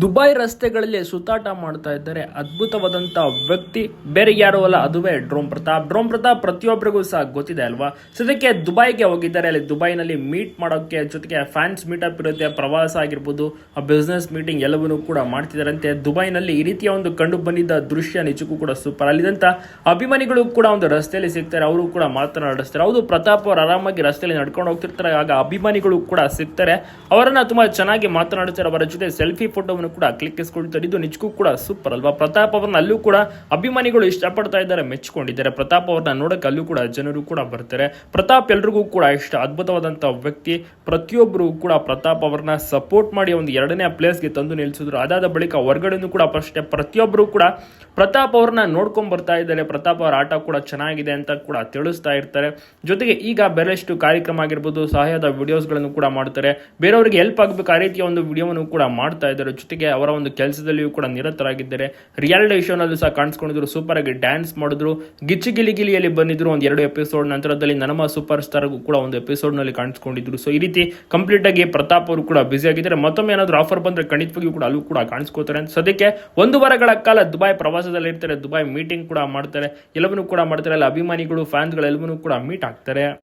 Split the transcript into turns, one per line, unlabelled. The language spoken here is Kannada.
ದುಬೈ ರಸ್ತೆಗಳಲ್ಲಿ ಸುತ್ತಾಟ ಮಾಡ್ತಾ ಇದ್ದಾರೆ. ಅದ್ಭುತವಾದಂತ ವ್ಯಕ್ತಿ. ಬೇರೆ ಯಾರು ಅಲ್ಲ, ಅದುವೇ ಡ್ರೋಮ್ ಪ್ರತಾಪ್. ಡ್ರೋಮ್ ಪ್ರತಾಪ್ ಪ್ರತಿಯೊಬ್ಬರಿಗೂ ಸಹ ಗೊತ್ತಿದೆ ಅಲ್ವಾ? ಸದ್ಯಕ್ಕೆ ದುಬೈಗೆ ಹೋಗಿದ್ದಾರೆ. ಅಲ್ಲಿ ದುಬೈನಲ್ಲಿ ಮೀಟ್ ಮಾಡೋಕೆ ಜೊತೆಗೆ ಫ್ಯಾನ್ಸ್ ಮೀಟಪ್ ಇರುತ್ತೆ, ಪ್ರವಾಸ ಆಗಿರ್ಬೋದು, ಆ ಬಿಸ್ನೆಸ್ ಮೀಟಿಂಗ್ ಎಲ್ಲವನ್ನೂ ಕೂಡ ಮಾಡ್ತಿದ್ದಾರಂತೆ. ದುಬೈನಲ್ಲಿ ಈ ರೀತಿಯ ಒಂದು ಕಂಡು ಬಂದಿದ್ದ ದೃಶ್ಯ ನಿಜಕ್ಕೂ ಕೂಡ ಸೂಪರ್ ಅಲ್ಲಿದಂತ ಅಭಿಮಾನಿಗಳು ಕೂಡ ಒಂದು ರಸ್ತೆಯಲ್ಲಿ ಸಿಗ್ತಾರೆ. ಅವರು ಕೂಡ ಮಾತನಾಡಿಸ್ತಾರೆ. ಹೌದು, ಪ್ರತಾಪ್ ಅವರು ಆರಾಮಾಗಿ ರಸ್ತೆಯಲ್ಲಿ ನಡ್ಕೊಂಡು ಹೋಗ್ತಿರ್ತಾರೆ. ಆಗ ಅಭಿಮಾನಿಗಳು ಕೂಡ ಸಿಗ್ತಾರೆ. ಅವರನ್ನ ತುಂಬಾ ಚೆನ್ನಾಗಿ ಮಾತನಾಡುತ್ತಾರೆ ಅವರ ಜೊತೆ ಸೆಲ್ಫಿ ಫೋಟೋವನ್ನು ಕೂಡ ಕ್ಲಿಕ್ಕಿಸ್ಕೊಳ್ತಾರೆ ಇದು ನಿಜಕ್ಕೂ ಕೂಡ ಸೂಪರ್ ಅಲ್ವಾ? ಪ್ರತಾಪ್ ಅವ್ರನ್ನ ಅಲ್ಲೂ ಕೂಡ ಅಭಿಮಾನಿಗಳು ಇಷ್ಟಪಡ್ತಾ ಇದ್ದಾರೆ ಮೆಚ್ಚಿಕೊಂಡಿದ್ದಾರೆ ಪ್ರತಾಪ್ ಅವ್ರನ್ನ ನೋಡಕ್ಕೆ ಅಲ್ಲೂ ಕೂಡ ಜನರು ಕೂಡ ಬರ್ತಾರೆ. ಪ್ರತಾಪ್ ಎಲ್ರಿಗೂ ಕೂಡ ಇಷ್ಟ ಅದ್ಭುತವಾದಂತಹ ವ್ಯಕ್ತಿ. ಪ್ರತಿಯೊಬ್ಬರು ಕೂಡ ಪ್ರತಾಪ್ ಅವ್ರನ್ನ ಸಪೋರ್ಟ್ ಮಾಡಿ ಒಂದು ಎರಡನೇ ಪ್ಲೇಸ್ಗೆ ತಂದು ನಿಲ್ಲಿಸಿದ್ರು. ಅದಾದ ಬಳಿಕ ಹೊರಗಡೆನೂ ಕೂಡ ಪ್ರಶ್ನೆ ಪ್ರತಿಯೊಬ್ಬರು ಕೂಡ ಪ್ರತಾಪ್ ಅವ್ರನ್ನ ನೋಡ್ಕೊಂಡ್ ಬರ್ತಾ ಇದ್ದಾರೆ. ಪ್ರತಾಪ್ ಅವರ ಆಟ ಕೂಡ ಚೆನ್ನಾಗಿದೆ ಅಂತ ಕೂಡ ತಿಳಿಸ್ತಾ ಇರ್ತಾರೆ. ಜೊತೆಗೆ ಈಗ ಬೇರೆಷ್ಟು ಕಾರ್ಯಕ್ರಮ ಆಗಿರ್ಬೋದು, ಸಹಾಯದ ವಿಡಿಯೋಸ್ಗಳನ್ನು ಕೂಡ ಮಾಡ್ತಾರೆ. ಬೇರೆಯವರಿಗೆ ಹೆಲ್ಪ್ ಆಗಬೇಕು, ಆ ರೀತಿಯ ಒಂದು ವಿಡಿಯೋವನ್ನು ಕೂಡ ಮಾಡ್ತಾ ಇದ್ದಾರೆ. ಜೊತೆಗೆ ಅವರ ಒಂದು ಕೆಲಸದಲ್ಲಿಯೂ ಕೂಡ ನಿರತರಾಗಿದ್ದಾರೆ. ರಿಯಾಲಿಟಿ ಶೋನಲ್ಲೂ ಸಹ ಕಾಣಿಸ್ಕೊಂಡಿದ್ರು. ಸೂಪರ್ ಆಗಿ ಡ್ಯಾನ್ಸ್ ಮಾಡಿದ್ರು. ಗಿಚ್ಚಿ ಗಿಲಿ ಗಿಲಿಯಲ್ಲಿ ಬಂದಿದ್ರು. ಒಂದು ಎರಡು ಎಪಿಸೋಡ್ ನಂತರದಲ್ಲಿ ನಮ್ಮ ಸೂಪರ್ ಸ್ಟಾರ್ ಕೂಡ ಒಂದು ಎಪಿಸೋಡ್ನಲ್ಲಿ ಕಾಣಿಸ್ಕೊಂಡಿದ್ರು. ಸೊ ಈ ರೀತಿ ಕಂಪ್ಲೀಟ್ ಆಗಿ ಪ್ರತಾಪ್ ಅವರು ಕೂಡ ಬ್ಯುಸಿ ಆಗಿದ್ದಾರೆ. ಮತ್ತೊಮ್ಮೆ ಏನಾದ್ರು ಆಫರ್ ಬಂದ್ರೆ ಖಂಡಿತವಾಗಿಯೂ ಕೂಡ ಅಲ್ಲೂ ಕೂಡ ಕಾಣಿಸ್ಕೋತಾರೆ ಸದ್ಯಕ್ಕೆ ಒಂದು ವಾರಗಳ ಕಾಲ ದುಬೈ ಪ್ರವಾಸದಲ್ಲಿ ಇರ್ತಾರೆ ದುಬೈ ಮೀಟಿಂಗ್ ಕೂಡ ಮಾಡ್ತಾರೆ, ಎಲ್ಲವನ್ನೂ ಕೂಡ ಮಾಡ್ತಾರೆ, ಅಲ್ಲಿ ಅಭಿಮಾನಿಗಳು ಫ್ಯಾನ್ಸ್ಗಳು ಎಲ್ಲವನ್ನೂ ಕೂಡ ಮೀಟ್ ಆಗ್ತಾರೆ.